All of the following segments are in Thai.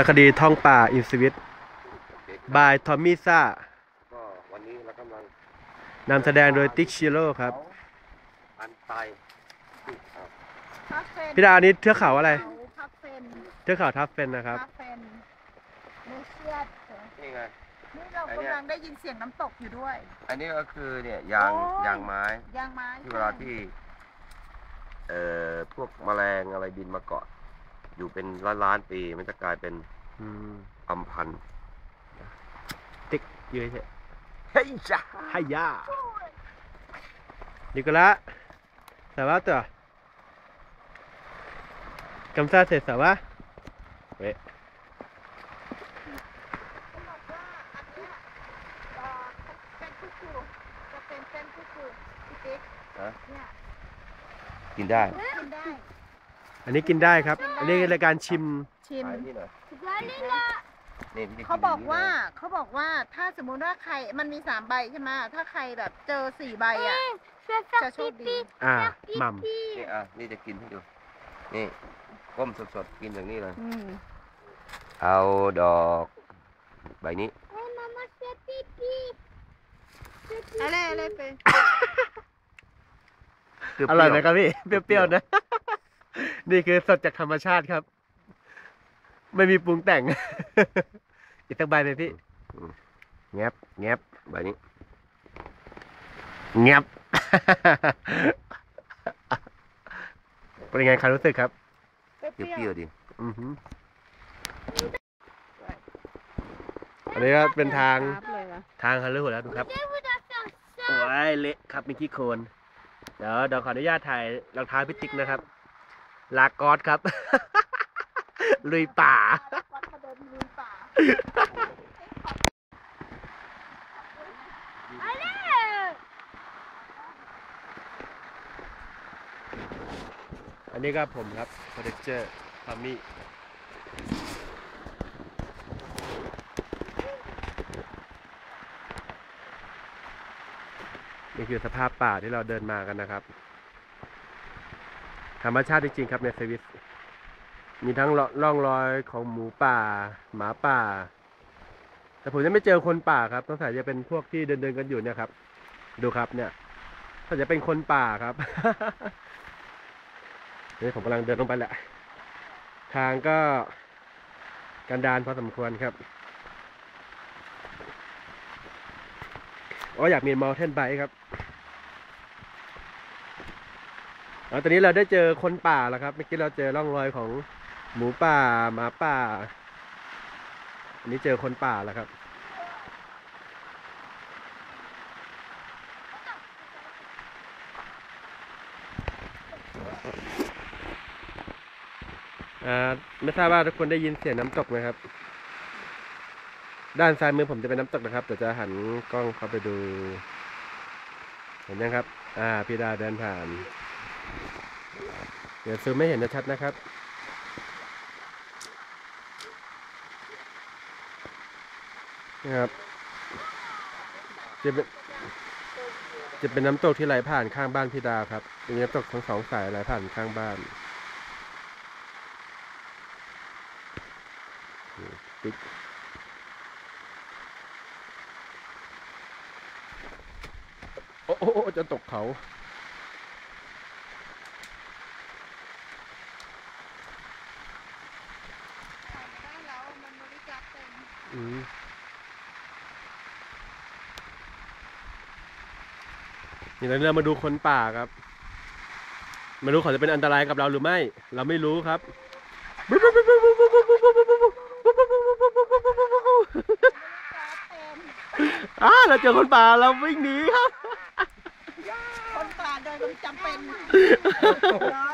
ารคดีท่องป่าอินสวิตบายทอมมี่ซ่าก็วันนี้เรากำลังนำแสดงโดยติ๊กชิโร่ครับ อันไตครับทับเฟนพี่ดาอันนี้เทือกเขาอะไรเขาทับเฟนเทือกเขาทับเฟนนะครับทับเฟนเมเชียดนี่ไงนี่เรากำลังได้ยินเสียงน้ำตกอยู่ด้วย อันนี้ก็คือเนี่ยยางโอ้ยยางไม้ยางไม้ที่เวลาที่ เอ่อพวกแมลงอะไรบินมาเกาะ อยู่เป็นล้านล้านๆปี มันจะกลายเป็นอืมอัมพันธ์ติ๊กเยอะเฉยเฮ้ยจ้าไฮยานิโคละสวัสดีกำซาเสร็จสวัสดีเว้ยเขาบอกว่าอันเนี้ยเอ่อเป็นคุกูจะเป็นเป็นคุกูพี่ติ๊กฮะเนี่ยกินได้ กินได้ อันนี้กินได้ครับ อันนี้รายการชิม ชิมไปนี่หน่อยนี่พี่จะเขาบอกว่าย่งนี้เขาบอกว่าถ้าสมมุติว่าใครมันมีสามใบใช่ไหมถ้าใครแบบเจอสี่ใบอะ จะโชคดีอ่าหม่นะนี่อะนี่จะกินให้ดู นี่ก้มสดๆกินอย่างนี้เลย อืมเอาดอกใบนี้ อะไรอะไรไปำอร่อยไหมครับพี่ เปรี้ยวๆนะ นี่คือสดจากธรรมชาติครับ ไม่มีปรุงแต่ง อีกสักใบไหมพี่แงบแงบใบนี้เงียบเป็นยังไงครับรู้สึกครับเปเปรี้รี้ยยววๆดิอือหืออันนี้ก็เป็นทางครับเลยนะทางฮัลโหลแล้วดูครับโอ้ยเละครับมีขี้โคลนเดี๋ยวเดี๋ยวขออนุญาตถ่ายรองเท้าพิติกนะครับ ลากอสครับ ลุยป่า วัดมาเดินลุยป่าอันนี้ก็ผมครับโปรเจเจอร์ทอมมี่นี่คือสภาพป่าที่เราเดินมากันนะครับ ธรรมชาติจริงๆครับในสวิสมีทั้งร่องรอยของหมูป่า หมาป่า แต่ผมยังไม่เจอคนป่าครับต้องสายจะเป็นพวกที่เดินเดินๆกันอยู่เนี่ยครับ ดูครับเนี่ยถ้าจะเป็นคนป่าครับนี่ผมกำลังเดินลงไปแหละ ทางก็กันดานพอสมควรครับอ๋ออยากมีมอลเทนไบครับ อ๋อตอนนี้เราได้เจอคนป่าแล้วครับ เมื่อกี้เราเจอร่องรอยของหมูป่าหมาป่า อันนี้เจอคนป่าแล้วครับ อ่าไม่ทราบว่าทุกคนได้ยินเสียงน้ำตกไหมครับ ด้านซ้ายมือผมจะเป็นน้ำตกนะครับเดี๋ยวจะหันกล้องเข้าไปดู เห็นยังครับ อ่าพี่ดาเดินผ่าน ดี๋ยวซูมไม่เห็นชัดนะครับ นะครับจะเป็นจะเป็นน้ำตกที่ไหลผ่านข้างบ้านพี่ดาวครับเป็นน้ำตกทั้งสองสายไหลผ่านข้างบ้านติ๊กโอ้โอ้โอจะตกเขา ได้แล้วมันบริจาคเต็ม อืมนี่ตอนนี้เรามาดูคนป่าครับ ไม่รู้เขาจะเป็นอันตรายกับเราหรือไม่ เราไม่รู้ครับอ่าเราเจอคนป่าเราวิ่งหนีครับ คนป่าโดยมันจำเป็นเหรอ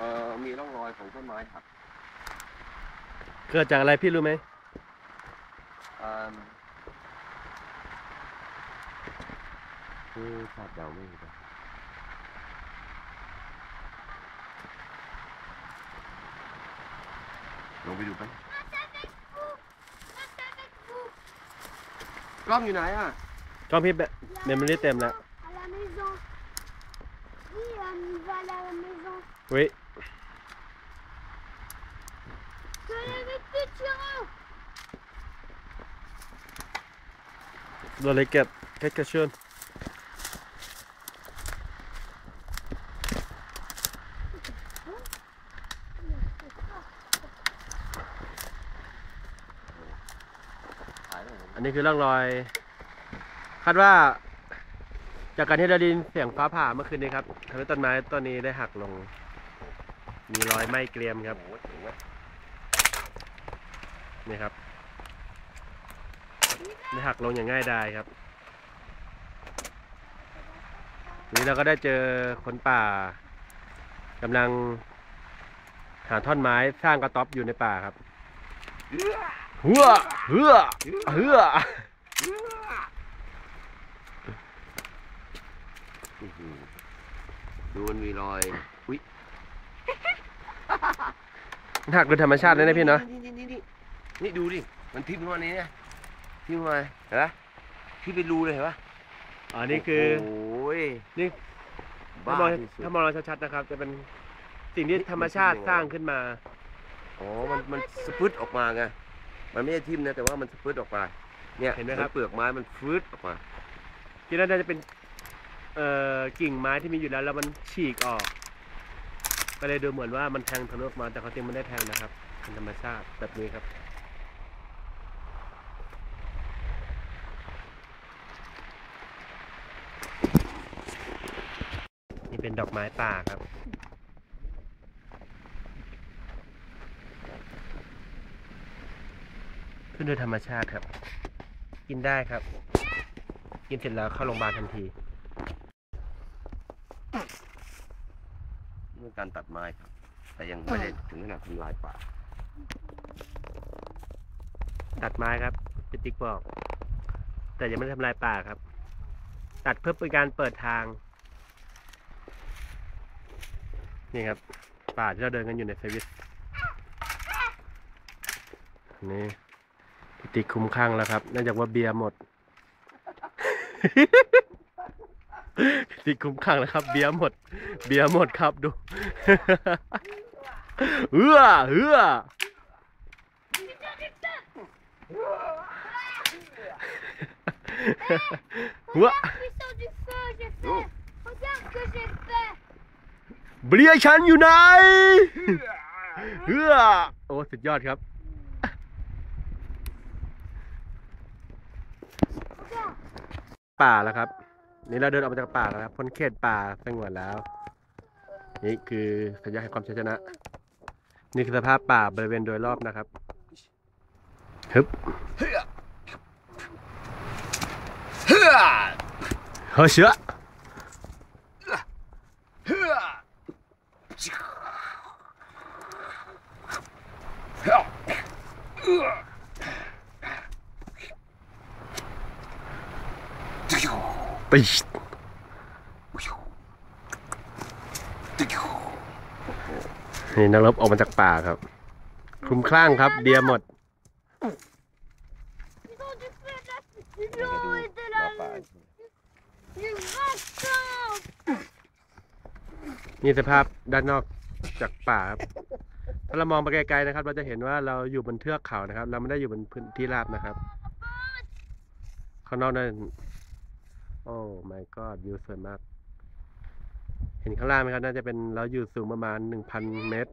อ มีร่องรอย ของต้นไม้หักเกิดจากอะไรพี่รู้ไหมเอ่อคือคาดเดาไม่ได้ลงไปดูไป Reste avec vous. Reste avec vous. กล้องอยู่ไหนอะกล้องพี่แบบเมมโมรี่เต็มแล้ว À la maison. Oui, on y va à la maison. วิ Que les petits tyrans. โดนเลยเก็บแคคกระชวน ถ่าย แล้วเหรออันนี้คือร่องรอย คาดว่า จากการที่เราดินเสียงฟ้าผ่าเมื่อคืนนี้ครับทำให้ต้นไม้ต้นนี้ได้หักลง มีรอยไหม้เกรียมครับ นี่ครับได้หักลงอย่างง่ายดายครับนี่เราก็ได้เจอคนป่ากำลังหาท่อนไม้สร้างกระต๊อบอยู่ในป่าครับเฮือเฮือเฮืออื้อหือดูมันมีรอย อุ้ยหักโดยธรรมชาติเลยนะพี่เนาะ นี่นี่นี่นี่นี่ดูดิ มันทิ่มเข้ามานี้เนี่ยทิ่มเข้ามาเห็นปะที่เป็นรูเลยเห็นปะอ๋อนี่คือโอ้ยนี่บ้าถ้ามองที่สุดถ้ามองเราชัดๆนะครับ จะเป็นสิ่งที่ธรรมชาติสร้างขึ้นมา อ๋อมันมันสปืดออกมาไงมันไม่ใช่ทิ่มนะแต่ว่ามันสปืดออกมา เนี่ยเห็นไหมครับ เปลือกไม้มันฟืดออกมา ที่นั่นน่าจะเป็นเอ่อกิ่งไม้ที่มีอยู่แล้วแล้วมันฉีกออก ก็เลยดูเหมือนว่ามันแทงทะลุออกมาแต่เขาจริงมันได้แทงนะครับเป็นธรรมชาติแบบนี้ครับ เป็นดอกไม้ป่าครับ ขึ้นโดยธรรมชาติครับ กินได้ครับ กินเสร็จแล้วเข้าโรงพยาบาลทันทีเรื่องการตัดไม้ครับ แต่ยังไม่ได้ถึงขนาดทำลายป่า ตัดไม้ครับพี่ติ๊กบอก แต่ยังไม่ได้ทำลายป่าครับ ตัดเพื่อเป็นการเปิดทาง นี่ครับป่าที่เราเดินกันอยู่ในเซวิสนี่พี่ติ๊กคุ้มข้างแล้วครับเนื่องจากว่าเบียร์หมดพี่ติ๊กคุ้มข้างแล้วครับ เบียร์หมด เบียร์หมดครับดูเอื้อเอื้อหัว Regarde que j'ai fait. เบียร์ฉันอยู่ไหนเอื้อโอ้สุดยอดครับ Regarde. ป่าแล้วครับ นี่เราเดินออกมาจากป่าแล้วครับพ้นเขตป่าสงวนแล้ว นี่คือสัญญาแห่งความชัยชนะ นี่คือสภาพป่าบริเวณโดยรอบนะครับฮึบเฮ้ยเฮ้ยเฮ้ยเชื้อ เฮ้ยเฮ้ย ปิชนี่นักรบออกมาจากป่าครับ คลุมคลั่งครับเบียหมดนี่สภาพด้านนอกจากป่าครับ ถ้าเรามองไปไกลๆนะครับ เราจะเห็นว่าเราอยู่บนเทือกเขานะครับ เราไม่ได้อยู่บนพื้นที่ราบนะครับ ข้างนอกนั่น อ้ my god วิวสวยมาก เห็นข้างล่างไหมครับ น่าจะเป็นเราอยู่สูงประมาณหนึ่งพันเมตร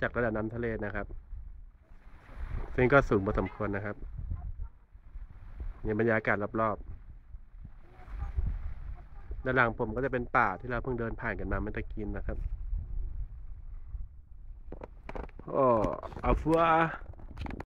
จากระดับน้ำทะเลนะครับ ซึ่งก็สูงพอสมควรนะครับนี่บรรยากาศรอบๆด้านหลังผมก็จะเป็นป่าที่เราเพิ่งเดินผ่านกันมาเมื่อตะกี้นะครับโอ้อาฟัว